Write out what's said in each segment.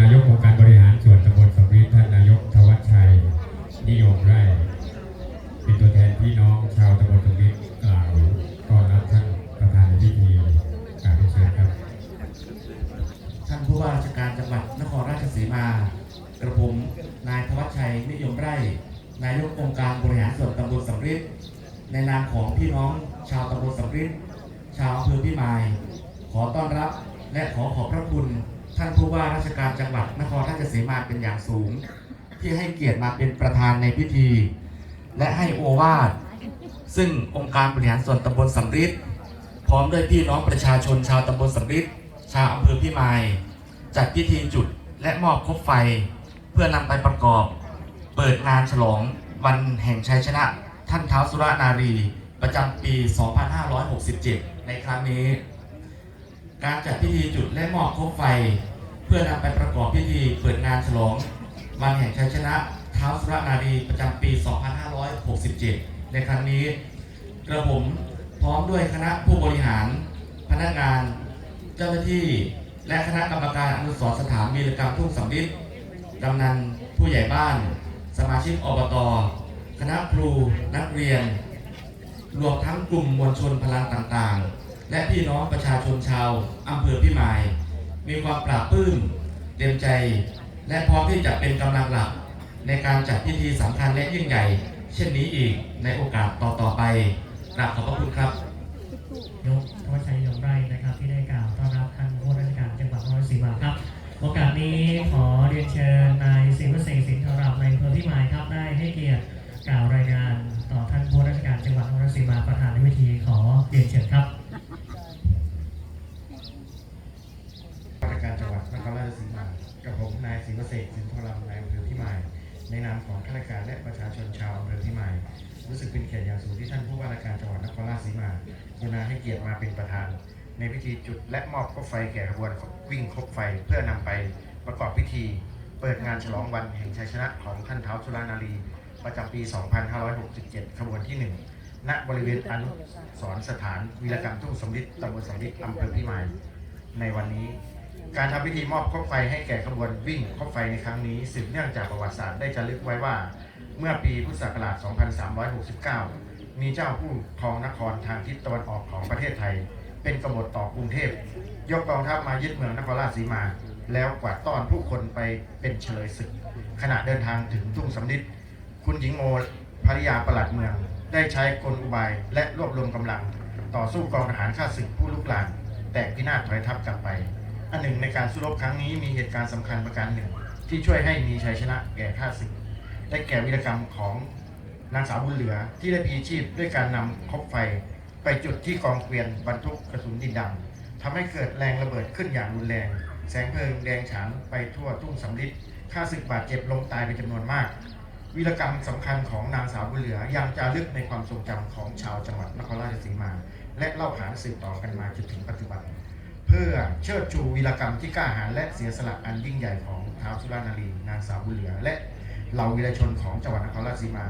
นายกองค์การบริหารส่วนตำบลสำริดท่านนายกทวัชชัย นิยมไร่ เป็นตัวแทนพี่น้องชาวตำบลสำริดกล่าวต้อนรับท่านประธานในพิธีกรารเชิญครับ ท่านผู้ว่าราชการจังหวัดนครราชสีมา กระผมนายธวัชชัยนิยมไร่ นายกองค์การบริหารส่วนตำบลสำริดในนามของพี่น้องชาวตำบลสำริดชาวอำเภอพิมาย ขอต้อนรับและขอขอบพระคุณ ท่านผู้ว่าราชการจังหวัดนครราชสีมาเป็นอย่างสูง ที่ให้เกียรติมาเป็นประธานในพิธี และให้โอวาทซึ่งองค์การบริหารส่วนตำบลสำริดพร้อมด้วยพี่น้องประชาชนชาวตำบลสำริดชาวอำเภอพิมาย จัดพิธีจุดและมอบคบไฟ เพื่อนำไปประกอบ เปิดงานฉลองวันแห่งชัยชนะ ท่านเท้าวสุรนารี ประจำปี 2567 ในครั้งนี้ การจัดพิธีจุดและมอบคบไฟ เพื่อนำไปประกอบพิธีเปิดงานฉลองวันแห่งชัยชนะเท้าวสุรนารีประจำปี 2567 ในครั้งนี้ กระผมพร้อมด้วยคณะผู้บริหาร พนักงาน เจ้าหน้าที่ และคณะกรรมการอนุสรสถานวีรกรรมทุ่งสำริดกำนันผู้ใหญ่บ้าน สมาชิกอบต คณะครูนักเรียน รวมทั้งกลุ่มมวลชนพลังต่างๆ และพี่น้องประชาชนชาวอำเภอพิมาย มีความปราบปื้มเต็มใจ และพร้อมที่จะเป็นกำลังหลัก ในการจัดพิธีสำคัญและยิ่งใหญ่ เช่นนี้อีกในโอกาสต่อๆไปกราบขอบพระคุณครับยกทวัชชัยยงไรนะครับที่ได้กล่าวต้อนรับท่านผู้ว่าราชการจังหวัดนครราชสีมาครับ โอกาสนี้ขอเรียนเชิญนายศิวเสกสินทรามในอำเภอพิมายครับได้ให้เกียรติกล่าวรายงานต่อท่านผู้ว่าราชการจังหวัดนครราชสีมาประธานในพิธีขอเรียนเชิญครับ ราชการจังหวัดนครราชสีมา กับ ผมนายศรีวเสกสินทรำนายอำเภอพิมาย ในนามของข้าราชการและประชาชนชาวอำเภอพิมาย รู้สึกเป็นเกียรติอย่างสูงที่ท่านผู้ว่าราชการจังหวัดนครราชสีมากรุณาให้เกียรติมาเป็นประธาน ในพิธีจุดและมอบคบไฟแก่ขบวนวิ่งคบไฟเพื่อนำไปประกอบพิธี เปิดงานฉลองวันแห่งชัยชนะของท่านเท้าวสุรานารีประจำปี 2567 ขบวนที่ 1 ณ บริเวณอนุสรสถานวีรกรรมทุ่งสำริดตำบลสำริดอำเภอพิมาย ในวันนี้ การทำพิธีมอบคบไฟให้แก่ขบวนวิ่งคบไฟในครั้งนี้สืบเนื่องจากประวัติศาสตร์ได้จะลึกไว้ว่า เมื่อปีพุทธศักราช 2369 มีเจ้าผู้ครองนครทางทิศตะวันออกของประเทศไทย เป็นกบฏต่อกรุงเทพ ยกกองทัพมายึดเมืองนครราชสีมา แล้วกวาดต้อนผู้คนไปเป็นเฉลยศึก ขณะเดินทางถึงทุ่งสำลิดคุณหญิงโมภริยาประหลัดเมือง ได้ใช้กลอุบายและรวบรวมกำลัง ต่อสู้กองทหารข้าศึกผู้ลุกลานแตกพินาศถอยทัพกลับไป อันหนึ่งในการสู้รบครั้งนี้มีเหตุการณ์สำคัญประการหนึ่ง ที่ช่วยให้มีชัยชนะแก่ข้าศึกได้แก่วีรกรรมของนางสาวบุญเหลือที่ได้พีชีพด้วยการนำคบไฟ ไปจุดที่กองเกวียนบรรทุกกระสุนดินดำทำให้เกิดแรงระเบิดขึ้นอย่างรุนแรง แสงเพลิงแดงฉานไปทั่วทุ่งสำลิดข้าศึกบาดเจ็บล้มตายเป็นจำนวนมากวีรกรรมสำคัญของนางสาวบุญเหลือยังจารึกในความทรงจำของชาวจังหวัดนครราชสีมา และเล่าขานสืบต่อกันมาจนถึงปัจจุบัน พื่อเชิดชูวีรกรรมที่กล้าหาญและเสียสละอันยิ่งใหญ่ของท้าวสุรานารีนางสาวบุญเหลือ และเหล่าวีรชนของจังหวัดนครราชสีมา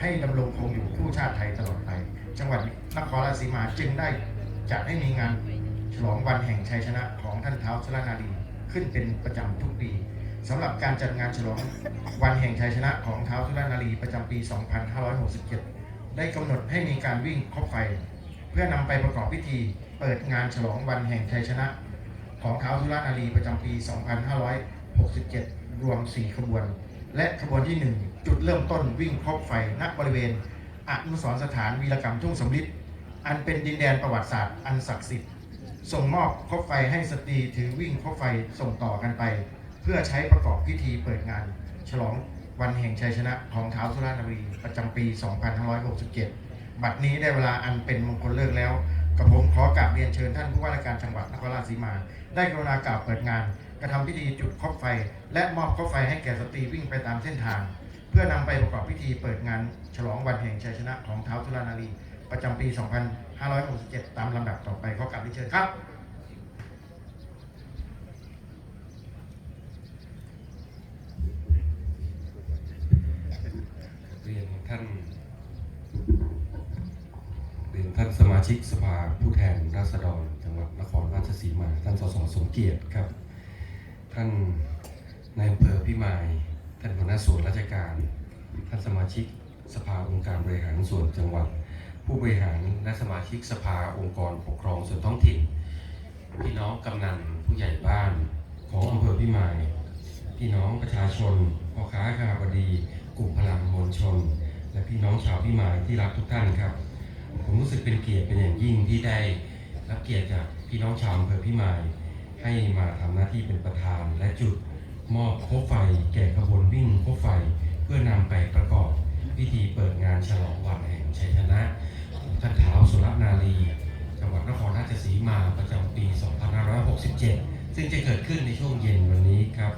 ให้ดำรงคงอยู่คู่ชาติไทยตลอดไป จังหวัดนครราชสีมาจึงได้จัดให้มีงานฉลองวันแห่งชัยชนะของท่านท้าวสุรานารีขึ้นเป็นประจำทุกปีสำหรับการจัดงานฉลองวันแห่งชัยชนะของท้าวสุรานารีประจำปี 2567 ได้กำหนดให้มีการวิ่งคบไฟ เพื่อนำไปประกอบพิธีเปิดงานฉลองวันแห่งชัยชนะ ของท้าวสุรานารีประจำปี 2567 รวม 4 ขบวน และขบวนที่ 1 จุดเริ่มต้นวิ่งครบไฟณบริเวณอนุสรสถานวีรกรรมทุ่งสำลิดอันเป็นดินแดนประวัติศาสตร์อันศักดิ์สิทธิ์ส่งมอบคบไฟให้สตรีถือวิ่งคบไฟส่งต่อกันไป เพื่อใช้ประกอบพิธีเปิดงาน ฉลองวันแห่งชัยชนะของท้าวสุรานารีประจำปี 2567 บัดนี้ได้เวลาอันเป็นมงคลเลิกแล้วกับผมขอกราบเรียนเชิญท่านผู้ว่าราชการจังหวัดนครราชสีมา ได้กรุณากล่าวเปิดงาน กระทำพิธีจุดคบไฟ และมอบคบไฟให้แก่สตรีวิ่งไปตามเส้นทาง เพื่อนำไปประกอบพิธีเปิดงาน ฉลองวันแห่งชัยชนะของท้าวสุรานารีประจำปี 2567 ตามลำดับต่อไปขอกราบเรียนเชิญครับเรียนท่านเรียนท่านสมา ชิกสภาผู้แทนราษฎรจังหวัดนครราชสีมา ท่านสสสมเกียรติครับ ท่านในายอำเภอพิมาย ท่านหัวหน้าส่วนราชการ ท่านสมาชิกสภาองค์การบริหารส่วนจังหวัด ผู้บริหารและสมาชิกสภาองค์กรปกครองส่วนท้องถิ่น พี่น้องกำนันผู้ใหญ่บ้านของอำเภอพิมาย พี่น้องประชาชนพ่อค้าข้าบดี กลุ่มพลังมวลชน และพี่น้องชาวพิมายที่รักทุกท่านครับ ผมรู้สึกเป็นเกียรติเป็นอย่างยิ่งที่ได้รับเกียรติจากพี่น้องชาวอำเภอพิมายให้มาทำหน้าที่เป็นประธาน และจุดมอบโคไฟ แก่ขบวนวิ่งโคไฟ เพื่อนำไปประกอบพิธีเปิดงานฉลองวันแห่งชัยชนะท่านเท้าวสุรนารีจังหวัดนครราชสีมาประจำปี 2567 ซึ่งจะเกิดขึ้นในช่วงเย็นวันนี้ครับ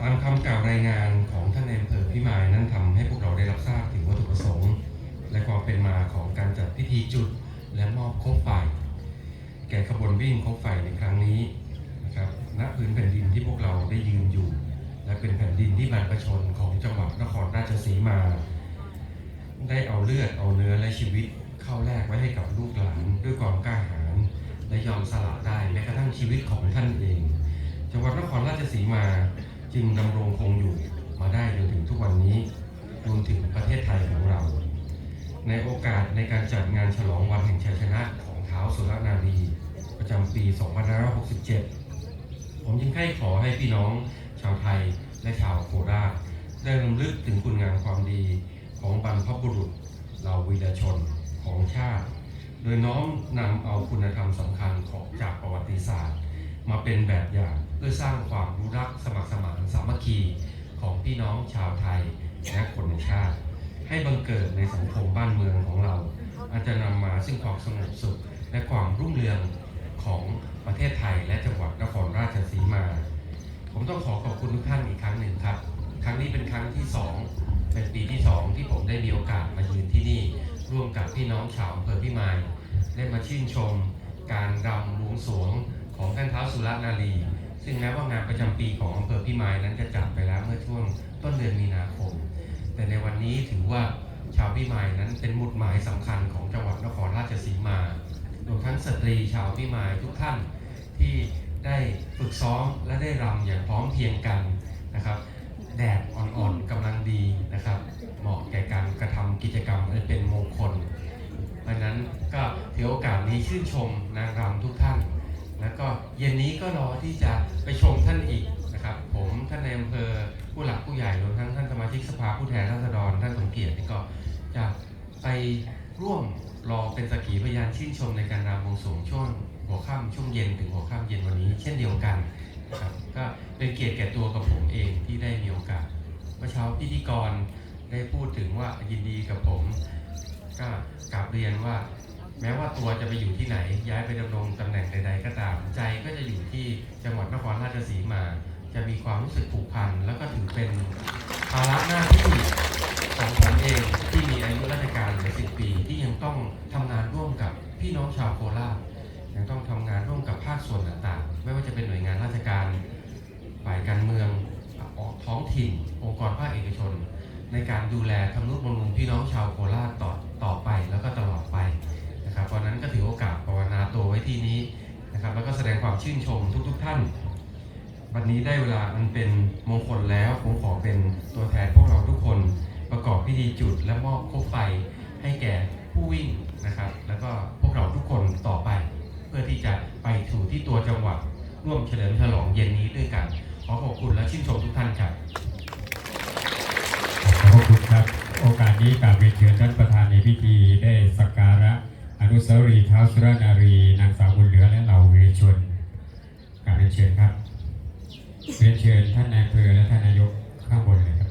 ตามคำกล่าวรายงานของท่านในอำเภอพิมายนั้นทำให้พวกเราได้รับทราบถึงวัตถุประสงค์ และความเป็นมาของการจัดพิธีจุด และมอบโคมไฟ แก่ขบวนวิ่งโคมไฟในครั้งนี้นะครับณพื้นแผ่นดินที่พวกเราได้ยืนอยู่ และเป็นแผ่นดินที่บรรพชนของจังหวัดนครราชสีมา ได้เอาเลือดเอาเนื้อและชีวิตเข้าแลกไว้ให้กับลูกหลานด้วยความกล้าหาญและยอมสละได้แม้กระทั่งชีวิตของท่านเอง จังหวัดนครราชสีมาจึงดำรงคงอยู่มาได้จนถึงทุกวันนี้รวมถึงประเทศไทยของเรา ในโอกาสในการจัดงานฉลองวันแห่งชัยชนะของเท้าวสุรนารีประจำปี 2567 ผมยังใคร่ขอให้พี่น้องชาวไทยและชาวโคราชได้รำลึกถึงคุณงามความดีของบรรพบุรุษเหล่าวีรชนของชาติ โดยน้อมนำเอาคุณธรรมสำคัญของจากประวัติศาสตร์ มาเป็นแบบอย่างเพื่อสร้างความรู้รักสมัครสมานสามัคคีของพี่น้องชาวไทยและคนในชาติ ให้บังเกิดในสังคมบ้านเมืองของเรา อาจจะนำมาซึ่งความสงบสุข และความรุ่งเรืองของประเทศไทยและจังหวัดนครราชสีมา ผมต้องขอขอบคุณทุกท่านอีกครั้งหนึ่งครับ ครั้งนี้เป็นครั้งที่สองเป็นปีที่สองที่ผมได้มีโอกาสมายืนที่นี่ ร่วมกับพี่น้องชาวอำเภอพิมายได้มาชื่นชม การรำบวงสรวงของท่านเท้าวสุรนารีซึ่งแม้ว่างานประจำปีของอำเภอพิมายนั้นจะจัดไปแล้วเมื่อช่วงต้นเดือนมีนาคม แต่ในวันนี้ถือว่าชาวพิมายนั้นเป็นหมุดหมายสำคัญของจังหวัดนครราชสีมารวมทั้งสตรีชาวพิมายทุกท่านที่ได้ฝึกซ้อมและได้รำอย่างพร้อมเพรียงกันนะครับแดดอ่อนๆกำลังดีนะครับ เหมาะแก่การกระทำกิจกรรมอันเป็นมงคล เพราะนั้นก็ถือโอกาสนี้ชื่นชมนางรำทุกท่าน แล้วก็เย็นนี้ก็รอที่จะไปชมท่านอีกนะครับ ผมท่านในอำเภอ ผู้หลักผู้ใหญ่รวมทั้งท่านสมาชิกสภาผู้แทนราษฎรท่านสมเกียรตินี่ก็จะไปร่วมรอเป็นสักขีพยานชื่นชมในการรำวงสวงช่วงหัวค่ำช่วงเย็นถึงหัวค่ำเย็นวันนี้ เช่นเดียวกันนะครับก็เป็นเกียรติแก่ตัวกับผมเองที่ได้มีโอกาสเมื่อเช้าพิธีกรได้พูดถึงว่ายินดีกับผม ก็กลับเรียนว่า แม้ว่าตัวจะไปอยู่ที่ไหน ย้ายไปดำรงตำแหน่งใด ๆ ก็ตามใจก็จะอยู่ที่จังหวัดนครราชสีมา จะมีความรู้สึกผูกพันแล้วก็ถือเป็นภาระหน้าที่ของผมเองที่มีอายุราชการหลือสิบปี ที่ยังต้องทำงานร่วมกับพี่น้องชาวโคราชยังต้องทำงานร่วมกับภาคส่วนต่างๆ ไม่ว่าจะเป็นหน่วยงานราชการฝ่ายการเมืองท้องถิ่น องค์กรภาคเอกชน ในการดูแลทำนุบำรุงพี่น้องชาวโคราชต่อต่อไปแล้วก็ตลอดไปนะครับเพราะฉะนั้นก็ถือโอกาสภาวนาตัวไว้ที่นี้นะครับแล้วก็แสดงความชื่นชมทุก ๆ ท่าน วันนี้ได้เวลาอันเป็นมงคลแล้วผมขอเป็นตัวแทนพวกเราทุกคนประกอบพิธีจุดและมอบคบไฟให้แก่ผู้วิ่งนะครับ แล้วก็พวกเราทุกคนต่อไป เพื่อที่จะไปถูที่ตัวจังหวัดร่วมเฉลิมฉลองเย็นนี้ด้วยกัน ขอขอบคุณและชื่นชมทุกท่านครับขอบคุณครับ โอกาสนี้กราบเรียนเชิญท่านประธานในพิธีได้สักการะอนุสาวรีย์เท้าวสุรนารีนางสาวบุญเหลือและเหล่าวีรชนกราบเรียนเชิญครับเรียนเชิญท่านนายอำเภอและท่านนายกข้างบนเลยครับ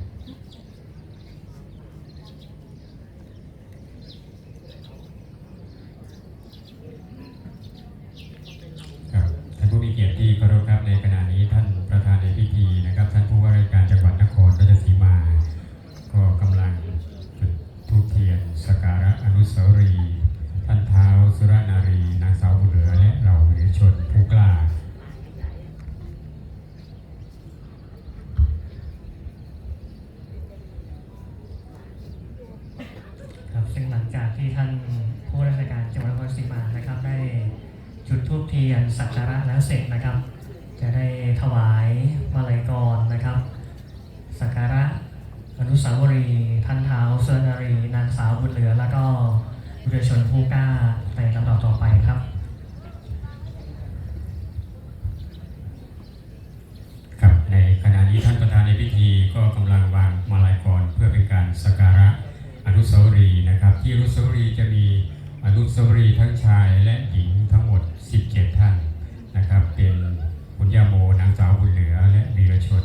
ครับท่านผู้มีเกียรติที่เคารพครับในขณะนี้ท่านประธานในพิธีนะครับ ท่านผู้ว่าราชการจังหวัดนครราชสีมา ก็กำลังจุดธูปเทียนสักการะอนุสาวรีย์ท่านเท้าสุรนารี นางสาวบุญเหลือและเหล่าวีรชนผู้กล้า นุสาวรีท่านเท้าเสนารี นางสาวบุญเหลือ และก็บุรชนผู้กล้าในลำดับต่อไปครับ ครับในขณะนี้ท่านประธานในพิธีก็กำลังวางมาลายกรเพื่อเป็นการสักการะอนุสาวรีย์นะครับ ที่อนุสาวรีย์จะมีอนุสาวรีย์ทั้งชายและหญิงทั้งหมด 17 ท่านนะครับ เป็นคุณย่าโมนางสาวบุญเหลือและวีรชน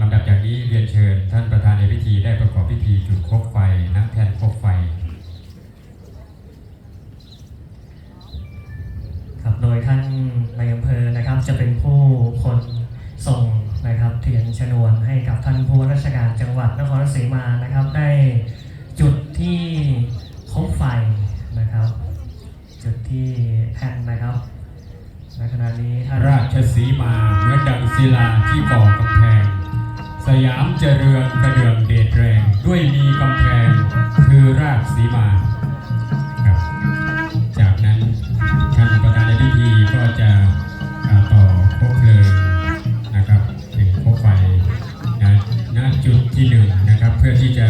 ลำดับจากนี้เรียนเชิญ ธานในพิธีได้ประกอบพิธีจุดคบไฟณแท่นคบไฟ ครับโดยท่านในอำเภอนะครับจะเป็นผู้คนส่งนะครับเทียนชนวนให้กับท่านผู้ว่าราชการจังหวัดนครราชสีมานะครับได้จุดที่คบไฟนะครับ จุดที่แท่นนะครับในขณะนี้ท่านราชสีมาเหมือนดังศิลาที่ก่อกำแพง สยามเจริญกระเดื่องเดชแรงด้วยมีกำแพงคือราชสีมาครับจากนั้นท่านประธานในพิธีก็จะต่อโคบเพลิงนะครับเป็นโคบไฟนะณจุดที่หนึ่งนะครับเพื่อที่จะ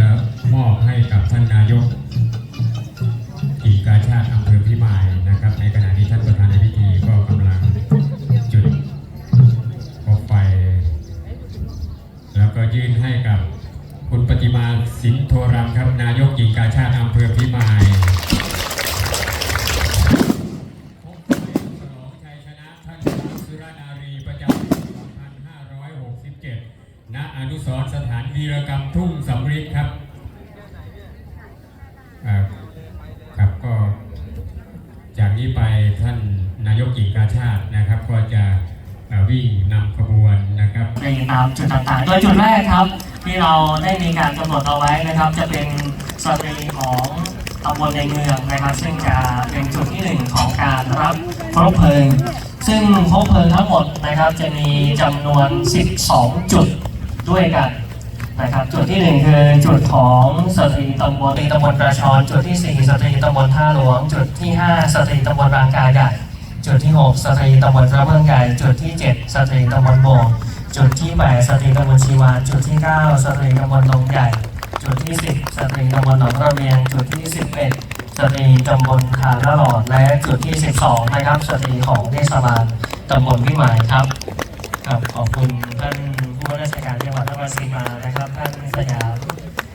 านวีรกรรมทุ่งสำริดครับครับก็ จากนี้ไปท่านนายกหญิงกาชาตินะครับ ก็จะวิ่งนำขบวนนะครับในตามจุดต่างๆ โดยจุดแรกครับ ที่เราได้มีการกำหนดเอาไว้นะครับ จะเป็นสตรีของตำบลในเมืองนะครับ ซึ่งจะเป็นจุดที่หนึ่งของการรับครบเพลิง ซึ่งครบเพลิงทั้งหมดนะครับจะมีจำนวน 12 จุดด้วยกัน นะครับจุดที่หนึ่งคือจุดของสตรีตำบลตำบลประชรจุดที่สี่สตรีตำบลท่าหลวง จุดที่ห้าสตรีตำบลรางกายใหญ่จุดที่6สตรีตำบลระเมืองใหญ่จุดที่7สตรีตำบลโบกจุดที่8สตรีตำบลชีวานจุดที่9สตรีตำบลลงใหญ่ จุดที่10สตรีตำบลหนองระเบียงจุดที่11สตรีตำบลทาละหลอดและจุดที่12นะครับสตรีของเทศบาลตำบลพิมายครับ ครับขอบคุณท่านผู้ว่าราชการจังหวัดนครศรีมานะครับ ท่านสยาม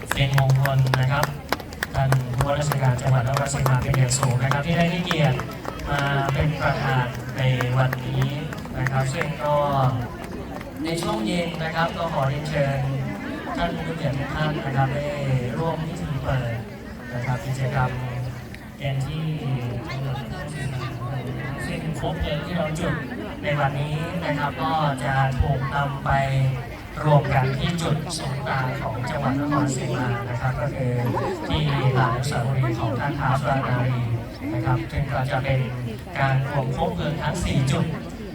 เซียนมงคลนะครับ ท่านผู้ว่าราชการจังหวัดนครศรีมาเป็นอย่างสูงนะครับ ที่ได้ให้เกียรติมาเป็นประธานในวันนี้นะครับ ซึ่งก็ในช่วงเย็นนะครับ ก็ขอเรียนเชิญท่านผู้เกียรติทุกท่านนะครับได้ร่วมพิธีเปิดนะครับกิจกรรม แกนที่จังหวัดนครราชสีมาซึ่งครบเพลิงที่เราจุดในวันนี้นะครับก็จะถูกนำไปรวมกันที่จุดศูนย์กลางของจังหวัดนครศรีมานะครับ ก็คือที่หลานสาวรีย์ของท่านท้าวสุรารีนะครับซึ่งก็จะเป็นการรวมครบเพลิงทั้ง 4 จุด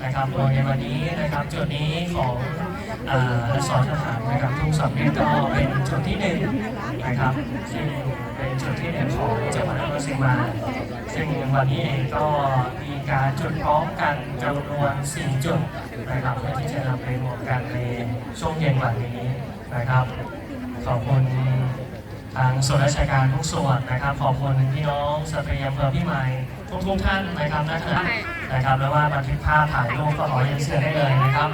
นะครับโดยในวันนี้นะครับจุดนี้ของ อ่าอนุสรณ์สถานนะครับทุ่งสำริดก็เป็นจุดที่หนึ่งนะครับซึ่งเป็นจุดที่หนึ่งของจังหวัดนครศรีมา ซึ่งวันนี้เองก็มีการจุดพร้อมกันจำนวน 4 จุดนะครับเพื่อที่จะนำไปรวมกันในช่วงเย็นวันนี้นะครับขอบคุณทางส่วนราชการทุกส่วนนะครับ ขอบคุณพี่น้องสตรีอำเภอพี่ไม้ทุกทุกท่านนะครับนะนะครับนะครับแล้วว่าบันทึกภาพถ่ายรูปก็ขอเรียนเชิญได้เลยนะครับ